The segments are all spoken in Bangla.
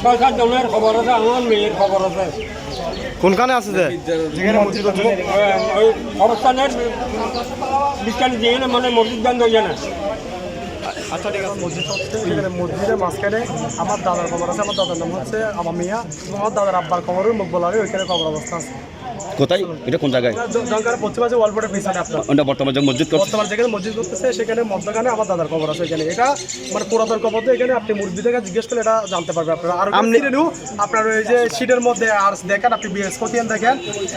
ছয় আছে আমার আছে কোনখানে আছে যে? বিজ্ঞানী মানে মসজিদ গান আচ্ছা ঠিক আছে। মসজিদ মসজিদের মাঝখানে আমার দাদার খবর আছে, আমার দাদার নাম হচ্ছে আমার মিয়া আমার দাদার আব্বার খবরও মুখ বলা ওইখানে খবর অবস্থা আছে। কোথায়? এটা কোন জায়গায়? ওটা বর্তমান যে মসজিদ করছে। বর্তমান যেখানে মসজিদ করতেছে সেখানে মধ্যখানে আমার দাদার খবর আছে এখানে। এটা মানে পুরাতন খবর তো এখানে আপনি মুরব্বী থেকে জিজ্ঞেস করলে এটা জানতে পারবে আপনারা। আর আপনি আপনার ওই যে শীটের মধ্যে আর দেখেন আপনি বৃহস্পতিয়ান দেখেন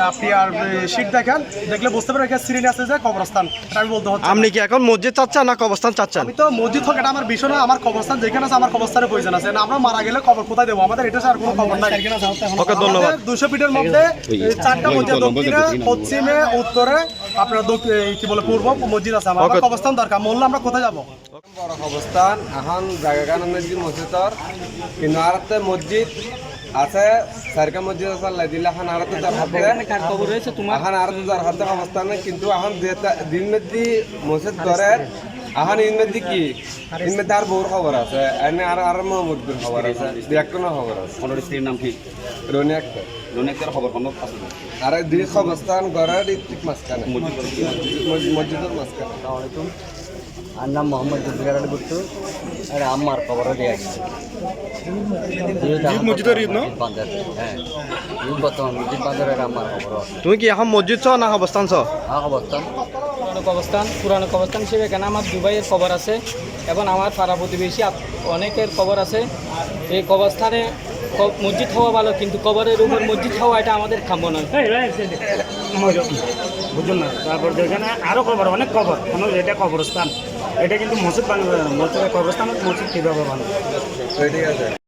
আপনি আর শীট দেখেন দেখলে বুঝতে পারেন এখানে আছে যে কবরস্থান। এটা আমি বলতে হচ্ছে আপনি কি এখন মসজিদ চাচ্ছেন না কবরস্থান চাচ্ছেন? আমি তো মসজিদ হোক এটা আমার বিষয় না আমার কবরস্থান যেখানে আছে আমার কবরস্থানের প্রয়োজন আছে। না আমরা মারা গেলে খবর কোথায় দেবো? আমাদের এটা আর কোনো খবর নাই। ওকে ধন্যবাদ। দুশো ফিটের মধ্যে এই দক্ষিণে পশ্চিমে উত্তরে আপনার কি বলে পূর্ব মসজিদ আছে আমার. কবরস্থান দরকার মোল্লা আমরা কোথায় যাব? বড় অবস্থান এখন জায়গাখান মসজিদ মসজিদর কিন্তু আরতে মসজিদ আছে চারিকা মসজিদ আছে লাইদিলে এখন আরতে যার হাতে। এখন আরতে যার হাতে অবস্থান কিন্তু এখন দিন মেদি মসজিদ ধরে এখন ইনমেদি কি ইনমেদি আর বউর খবর আছে এনে আর আর মহম্মদুর খবর আছে দুই একটা খবর আছে ওনার স্ত্রীর নাম কি রনি একটা রনিকের খবর কোনো আছে না। আর দুই অবস্থান ঘরের ঠিক মাঝখানে মসজিদের মাঝখানে আর নাম মোহাম্মদ জুলফিকার আলী গুট্টু আর আম্মার খবর দিয়ে আসছে না হ্যাঁ তুমি কি এখন মসজিদ চাও না কবরস্থান চাও আহ অবস্থান কবরস্থান পুরানো কবরস্থান হিসেবে এখানে আমার দুবাইয়ের খবর আছে এবং আমার পাড়া প্রতিবেশী অনেকের খবর আছে। এই কবরস্থানে মসজিদ হওয়া ভালো কিন্তু কবরের উপর মসজিদ হওয়া এটা আমাদের কাম্য নয়। বুঝুন না। তারপর যেখানে আরও খবর অনেক খবর। কোনো এটা কবরস্থান। এটা কিন্তু মসজিদ বানাবে না মসজিদের কবরস্থান মসজিদ কীভাবে আছে।